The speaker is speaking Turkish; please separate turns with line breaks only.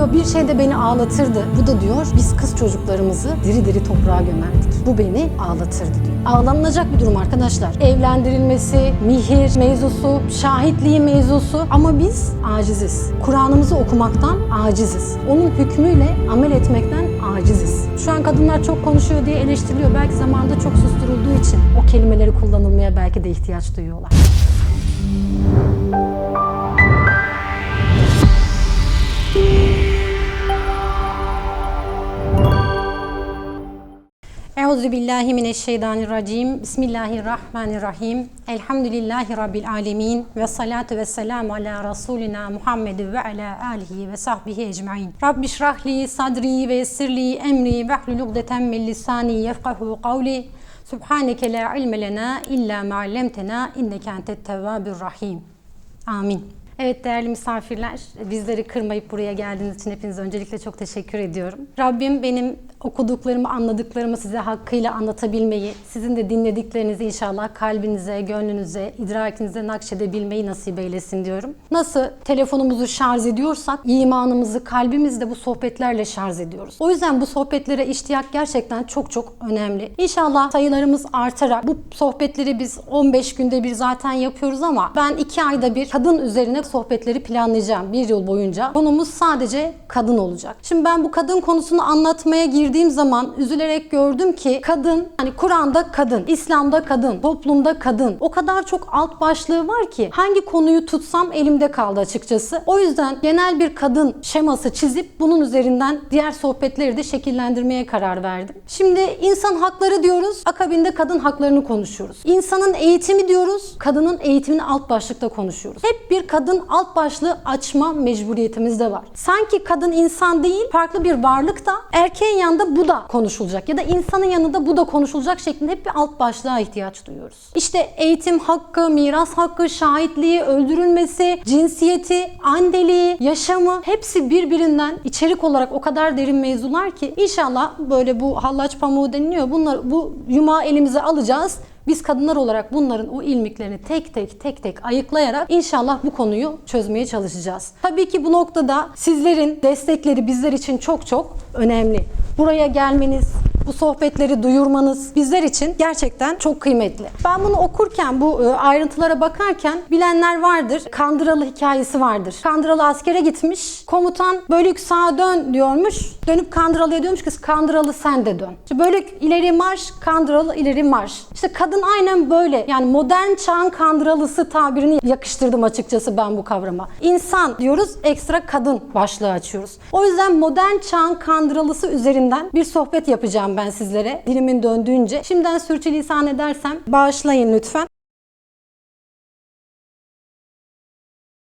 diyor bir şey de beni ağlatırdı. Bu da diyor biz kız çocuklarımızı diri diri toprağa gömerdik. Bu beni ağlatırdı diyor. Ağlanılacak bir durum arkadaşlar. Evlendirilmesi, mihir mevzusu, şahitliği mevzusu ama biz aciziz. Kur'an'ımızı okumaktan aciziz. Onun hükmüyle amel etmekten aciziz. Şu an kadınlar çok konuşuyor diye eleştiriliyor. Belki zamanında çok susturulduğu için o kelimeleri kullanılmaya belki de ihtiyaç duyuyorlar. Euzu billahi mineşşeytanirracim. Bismillahirrahmanirrahim. Elhamdülillahi rabbil alamin ve salatu ve selam ala rasulina Muhammed ve ala alihi ve sahbihi ecmaîn. Rabbi şrahli sadri ve yessirli emri ve hlul ukdeten min lisani yefkahu kavli. Subhaneke la ilme lena illa ma allamtena inneke entet tevvabur rahim. Amin. Evet değerli misafirler, bizleri kırmayıp buraya geldiğiniz için hepinize öncelikle çok teşekkür ediyorum. Rabbim benim okuduklarımı, anladıklarımı size hakkıyla anlatabilmeyi, sizin de dinlediklerinizi inşallah kalbinize, gönlünüze, idrakinize nakşedebilmeyi nasip eylesin diyorum. Nasıl telefonumuzu şarj ediyorsak, imanımızı, kalbimizi de bu sohbetlerle şarj ediyoruz. O yüzden bu sohbetlere iştiyak gerçekten çok çok önemli. İnşallah sayılarımız artarak bu sohbetleri biz 15 günde bir zaten yapıyoruz ama ben 2 ayda bir kadın üzerine sohbetleri planlayacağım bir yıl boyunca. Konumuz sadece kadın olacak. Şimdi ben bu kadın konusunu anlatmaya girdiğim zaman üzülerek gördüm ki kadın hani Kur'an'da kadın, İslam'da kadın, toplumda kadın. O kadar çok alt başlığı var ki hangi konuyu tutsam elimde kaldı açıkçası. O yüzden genel bir kadın şeması çizip bunun üzerinden diğer sohbetleri de şekillendirmeye karar verdim. Şimdi insan hakları diyoruz, akabinde kadın haklarını konuşuyoruz. İnsanın eğitimi diyoruz, kadının eğitimini alt başlıkta konuşuyoruz. Hep bir kadın alt başlığı açma mecburiyetimiz de var. Sanki kadın insan değil, farklı bir varlık da erkeğin yanında bu da konuşulacak ya da insanın yanında bu da konuşulacak şeklinde hep bir alt başlığa ihtiyaç duyuyoruz. İşte eğitim hakkı, miras hakkı, şahitliği, öldürülmesi, cinsiyeti, andeliği, yaşamı hepsi birbirinden içerik olarak o kadar derin mevzular ki inşallah böyle bu hallaç pamuğu deniliyor. Bunlar bu yumağı elimize alacağız. Biz kadınlar olarak bunların o ilmiklerini tek tek tek tek ayıklayarak inşallah bu konuyu çözmeye çalışacağız. Tabii ki bu noktada sizlerin destekleri bizler için çok çok önemli. Buraya gelmeniz, bu sohbetleri duyurmanız bizler için gerçekten çok kıymetli. Ben bunu okurken, bu e, ayrıntılara bakarken bilenler vardır. Kandıralı hikayesi vardır. Kandıralı askere gitmiş. Komutan bölük sağa dön diyormuş. Dönüp Kandıralı'ya diyormuş ki Kandıralı sen de dön. İşte bölük ileri marş, Kandıralı ileri marş. İşte kadın aynen böyle. Yani modern çağın Kandıralısı tabirini yakıştırdım açıkçası ben bu kavrama. İnsan diyoruz, ekstra kadın başlığı açıyoruz. O yüzden modern çağın Kandıralısı üzerinden bir sohbet yapacağım ben sizlere dilimin döndüğünce. Şimdiden sürçülisan edersem bağışlayın lütfen.